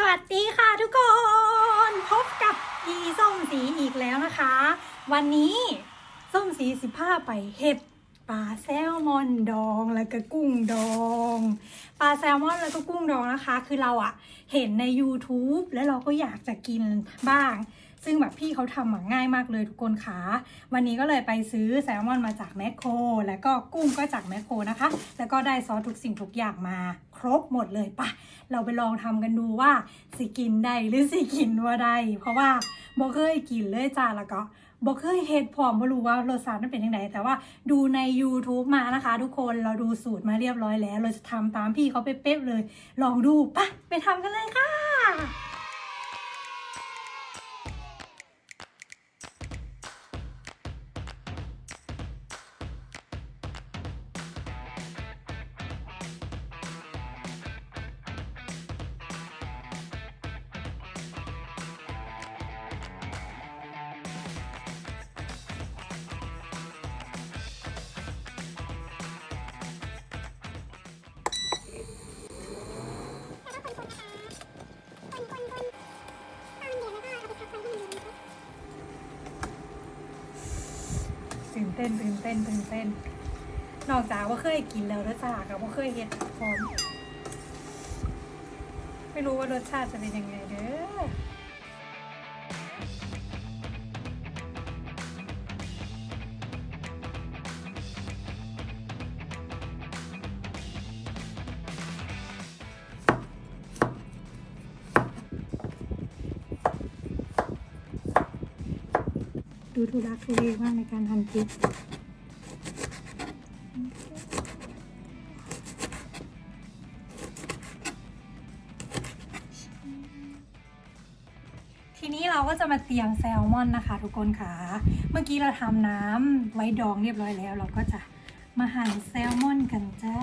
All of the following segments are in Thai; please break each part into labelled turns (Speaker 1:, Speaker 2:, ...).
Speaker 1: สวัสดีค่ะทุกคน พบกับพี่ส้มสีอีกแล้วนะคะ วันนี้ส้มสีสิบห้าไปเห็ดปลาแซลมอนดองแล้วก็กุ้งดองปลาแซลมอนแล้วก็กุ้งดองนะคะ คือเราอะเห็นใน YouTube แล้วเราก็อยากจะกินบ้าง ซึ่งแบบพี่เขาทำอะง่ายมากเลยทุกคนค่ะวันนี้ก็เลยไปซื้อแซลมอนมาจากแมคโครแล้วก็กุ้งก็จากแมคโครนะคะ แล้วก็ได้ซอสทุกสิ่งทุกอย่างมาครบหมดเลยปะเราไปลองทำกันดูว่าสิกินได้หรือสิกินว่าได้เพราะว่าบ่เคยกินเลยจ้าแล้วก็บ่เคยเฮ็ดพร้อมบ่รู้ว่ารสชาติมันเป็นยังไงแต่ว่าดูใน YouTube มานะคะ ทุกคนเราดูสูตรมาเรียบร้อยแล้ว เราจะทำตามพี่เขาเป๊ะๆเลย ลองดูปะไปทำกันเลยค่ะ เต้นตื่นเต้นตื่นเต้น นอกจากว่าเคยกินแล้วรสชาติกับว่าเคยเห็ดพร้อมไม่รู้ว่ารสชาติจะเป็นยังไง ดูทุรักทุเลมากในการหั่นพริกทีนี้เราก็จะมาเตรียมแซลมอนนะคะ ทุกคนค่ะ เมื่อกี้เราทำน้ำไว้ดองเรียบร้อยแล้ว เราก็จะมาหั่นแซลมอนกันจ้า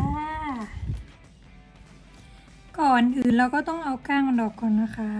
Speaker 1: ก่อนอื่นเราก็ต้องเอาก้างมันออกก่อนนะคะ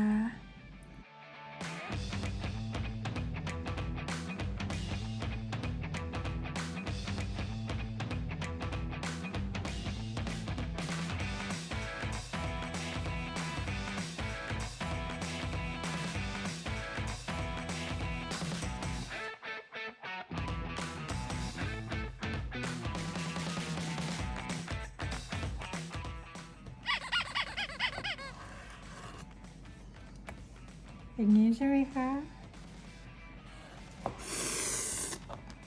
Speaker 1: อย่างนี้ใช่ไหมคะ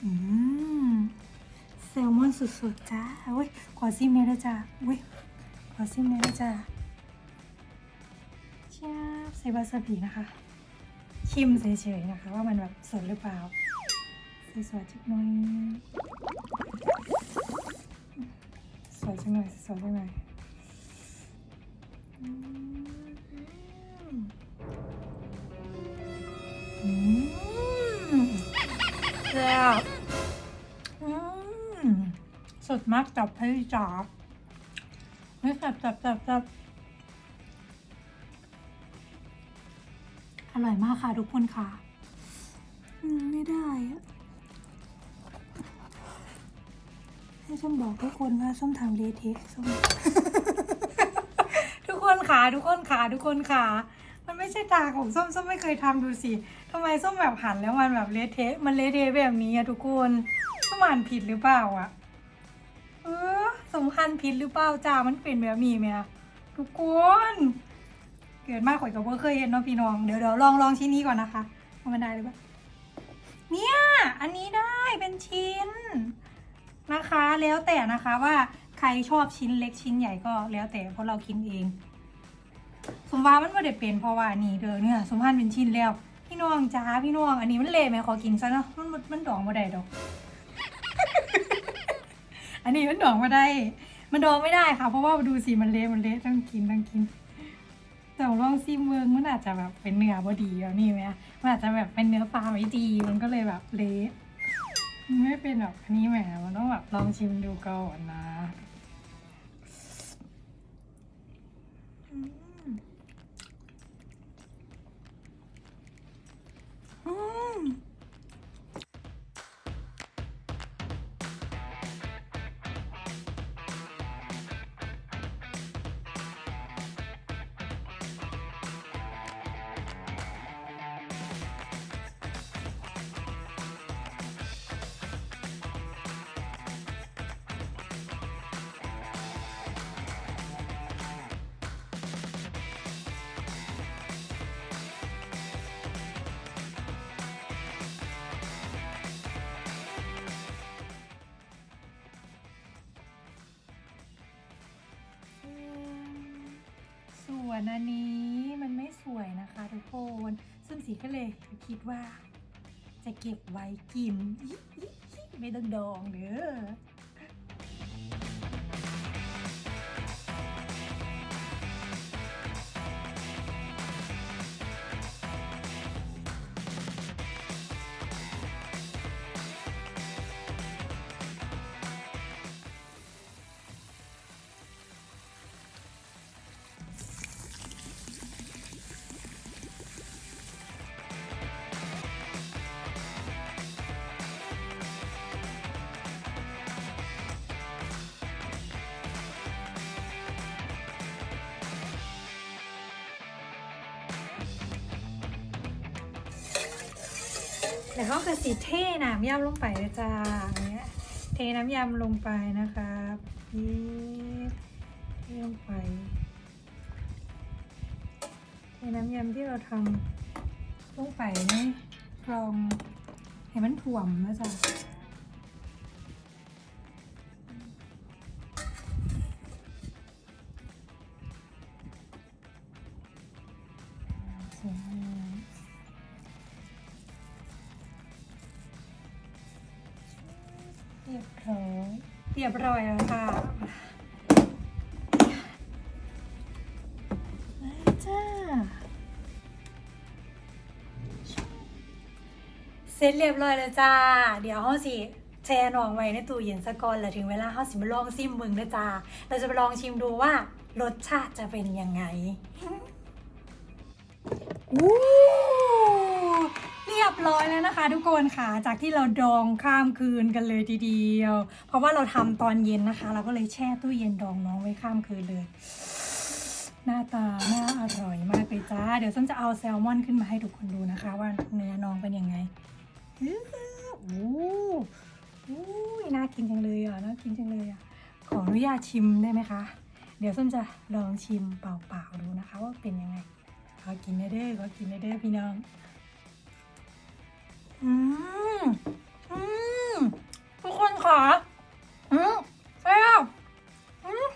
Speaker 1: อืมแซลมอนสุดๆจ้าเว้ยขอซิมเนยด้จ้าเว้ยขอซิมเนยด้จ้าจ้าใส่วาซาบินะคะชิมเฉยๆนะคะ ว่ามันแบบสดหรือเปล่าสวยจักหน่อยสวยจังหน่อยสวยจังหน่อย แซ่บอืมสดมากจับให้จับไม่จับจับจับจับอร่อยมากค่ะทุกคนค่ะ ไม่ได้อะให้ส้มบอกทุกคนว่าส้มทำเลเทะส้มทุกคนค่ะทุกคนค่ะทุกคนค่ะ มันไม่ใช่ตาของส้มส้มไม่เคยทำดูสิทำไมส้มแบบหันแล้วมันแบบเละเทะมันเละเทะแบบนี้อะทุกคนส้มอ่านผิดหรือเปล่าอะเออสมพันผิดหรือเปล่าจ้ามันเป็นแบบนี้ไหมอะทุกคนเกิดมากข่อยกับว่าเคยเห็นเนาะพี่น้องเดี๋ยวเดี๋ยวลองลองชิ้นนี้ก่อนนะคะว่ามันได้หรือเปล่าเนี่ยอันนี้ได้เป็นชิ้นนะคะ แล้วแต่นะคะว่าใครชอบชิ้นเล็กชิ้นใหญ่ก็แล้วแต่เพราะเรากินเอง สมว่ามันไม่ได้เป็นเพราะว่านี่เด้อเนี่ยสมพันธ์เป็นชิ้นแล้ว พี่น้องจ้าพี่น้อง อันนี้มันเละไหมขอกินซะเนาะมันมันดองมาได้ดอก อันนี้มันดองมาได้ มันดองไม่ได้ค่ะ เพราะว่าดูสิมันเละมันเละต้องกินต้องกินแต่ลองซิมเวิร์งมันอาจจะแบบเป็นเนื้อบดีแล้วนี่ไหมมันอาจจะแบบเป็นเนื้อปลาไม่ดีมันก็เลยแบบเละไม่เป็นแบบอันนี้แหมมันต้องแบบลองชิมดูก่อนนะ อนหนอันนี้มันไม่สวยนะคะทุกคนซึ่งสีก็เลยคิดว่า จะเก็บไว้กินอิอิอิไม่ต้องดองเด้อ ดี๋ยวเขากระสีเทน้ำยำลงไปเลยจ้าอย่างเนี้ยเทน้ำยำลงไปนะครับยีเทลงไปเทน้ำยำที่เราทำลงไปในกรองให้มันถ่วมนะจ๊ะสวย เรียบร้อยเรียบร้อยแล้วค่ะมาจ้าเสร็จเรียบร้อยแล้วจ้า เดี๋ยวเขาสิแช่หน่องไว้ในตู้เย็นสะก่อนแล้วถึงเวลาเขาสิมาลองซิมมึงนะจ้าเราจะไปลองชิมดูว่ารสชาติจะเป็นยังไงอู้ บร้อยแล้วนะคะ ทุกคนค่ะ จากที่เราดองข้ามคืนกันเลยทีเดียว เพราะว่าเราทำตอนเย็นนะคะ เราก็เลยแช่ตู้เย็นดองน้องไว้ข้ามคืนเลย หน้าตาน่าอร่อยมากเลยจ้า เดี๋ยวฉันจะเอาแซลมอนขึ้นมาให้ทุกคนดูนะคะ ว่าเนื้อน้องเป็นยังไงอื้อโอ้อู้น่ากินจังเลยอะ น่ากินจังเลยอะ ขออนุญาตชิมได้ไหมคะ เดี๋ยวส้มจะลองชิมเปล่าๆดูนะคะ ว่าเป็นยังไงขอกินได้เด้อขอกินได้เด้อพี่น้อง อืมอืมทุกคนค่ะอืมแซ่บอืม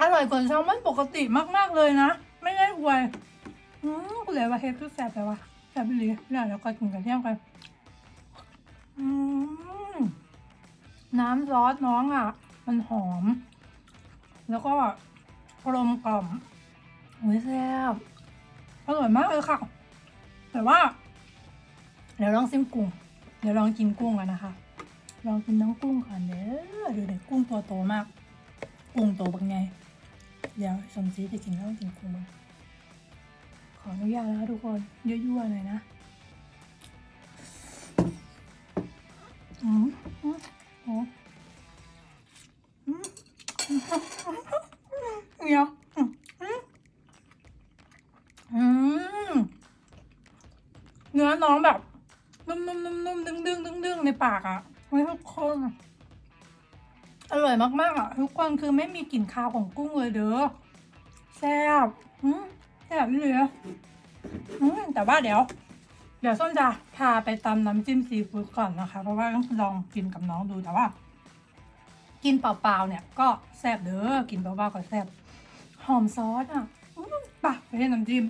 Speaker 1: อร่อยกว่าแซลมอนปกติมากๆเลยนะ ไม่ได้อวยอืมกูเลยว่าเฮ็ดคือแซ่บไปว่ะแซ่บไปเลยเดี๋ยวเราก็กินกันเที่ยงกันอืมน้ำซอสน้องอะ มันหอม แล้วก็กลมกล่อมโอ้ยแซ่บอร่อยมากเลยค่ะ แต่ว่า เดี๋ยวลองซิมกุ้ง เดี๋ยวลองกินกุ้งกันนะคะ ลองกินน้องกุ้งก่อนเด้อดูเด็กกุ้งตัวโตมาก กุ้งโตเป็นไง เดี๋ยวสมศรีจะกินแล้วกินกุ้งบ้างขออนุญาตแล้วทุกคนยั่วๆหน่อยนะอืมอืมอืมอืมเดี๋ยวอืมอืมอืมเนื้อน้องแบบ นุ่มๆๆๆดึงๆดึงๆในปากอะเฮ้ยทุกคน อร่อยมากๆอะทุกคนคือไม่มีกลิ่นคาวของกุ้งเลยเด้อแซ่บอืมแซ่บเลยอะอืมแต่ว่าเดี๋ยว เดี๋ยวส้นจะพาไปตำน้ำจิ้มซีฟู้ดก่อนนะคะ เพราะว่าต้องลองกินกับน้องดูแต่ว่า กินเปล่าๆเนี่ย ก็แซ่บเด้อกินเปล่าๆก็แซ่บหอมซอสอะอืมไปไปให้น้ำจิ้ม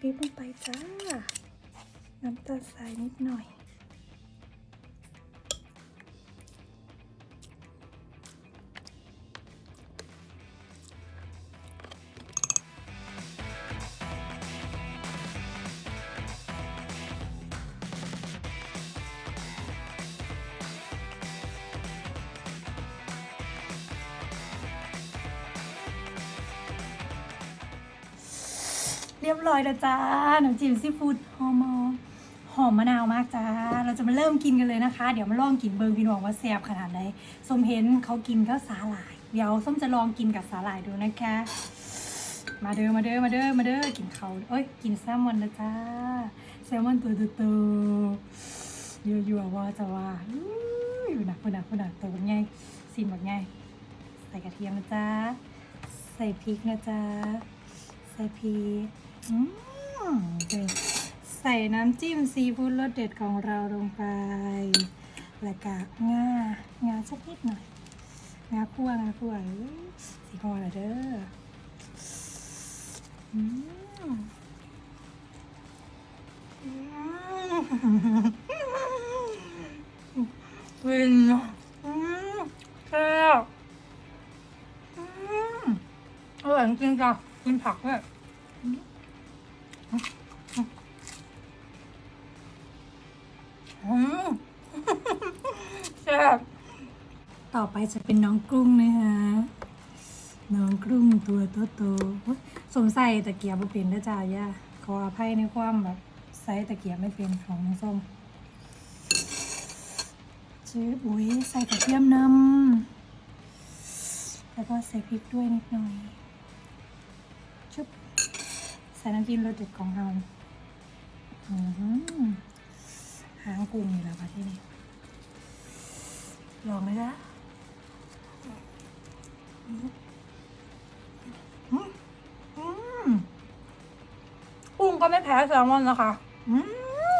Speaker 1: ปี๊บลงไปจ้า น้ำตาลทรายนิดหน่อย รียบร้อยแล้วจ้าน้ำจิ้มซีฟู้ดหอมหอมมะนาวมากจ้า เราจะมาเริ่มกินกันเลยนะคะ เดี๋ยวมาลองกินเบิงพี่น้องว่าแซ่บขนาดไหนส้มเห็นเขากินก็สาหร่าย เดี๋ยวส้มจะลองกินกับสาหร่ายดูนะคะ มาเด้อมาเด้อมาเด้อมาเด้อกินเขาเอ้ยกินแซลมอนนะจ้าแซลมอนตัวโตๆยั่วๆว่าจะว่าอยู่หนักคนหนักคนหนักตัวเป็นไงซีนแบบไงใส่กระเทียมนะจ้าใส่พริกนะจ้าใส่พริก ใส่น้ำจิ้มซีฟู้ดรสเด็ดของเราลงไป แล้วก็งา งาสักนิดหน่อย งาคั่วงาคั่วสีพอละเด้อวินแซ่บอร่อยจริงจ้ะกินผักด้วย แซ่บต่อไปจะเป็นน้องกรุ้งนะคะน้องกรุ้งตัวโตๆโอ๊ยสงสัยตะเกียบบ่เป็นนะจ๊ะย่าขออภัยในความแบบไซส์ตะเกียบไม่เป็นของน้องส้มจื้ออุ้ยใส่กระเทียมนำแล้วก็ใส่พริกด้วยนิดหน่อย ใส่น้ำจิ้มรสเด็ดของเราอือหือหางกุ้งนี่แหละประเทศนี้ลองไหมคะอืมอืมกุ้งก็ไม่แพ้แซลมอนนะคะอื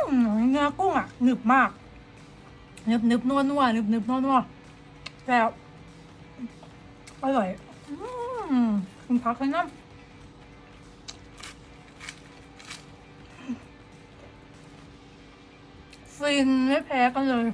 Speaker 1: มเนื้อกุ้งอะหนึบมากหนึบหนึบนัวนัวหนึบหนึบนัวนัวแล้วอร่อยอืมคุณพักเลยนะ ฟินไม่แพ้กันเลย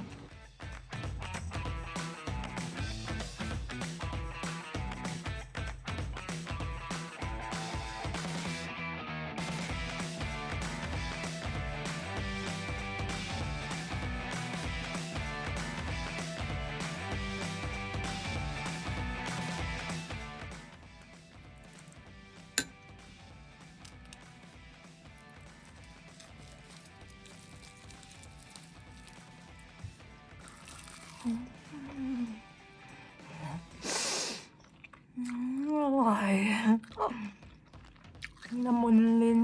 Speaker 1: อร่อยละมุนลิ้น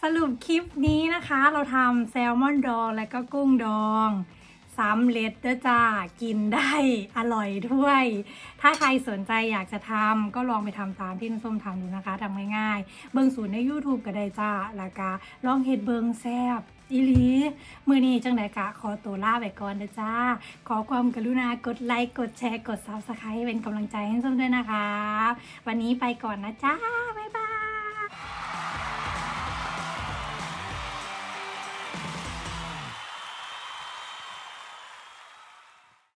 Speaker 1: สรุปคลิปนี้นะคะ เราทำแซลมอนดองและก็กุ้งดอง สามเล็ดเด้อจ้ากินได้อร่อยด้วย ถ้าใครสนใจอยากจะทำก็ลองไปทำตามที่น้ำส้มทำดูนะคะทำง่ายๆ เบิ่งสูตรใน YouTube ก็ได้จ้าแล้วก็ลองเฮ็ดเบิงแซบอีหลีมือนี้จังไดกะขอตัวลาไปก่อนนะจ้า ขอความกรุณากดไลค์ กดแชร์ กด Subscribe ให้เป็นกำลังใจให้ส้มด้วยนะคะ วันนี้ไปก่อนนะจ้า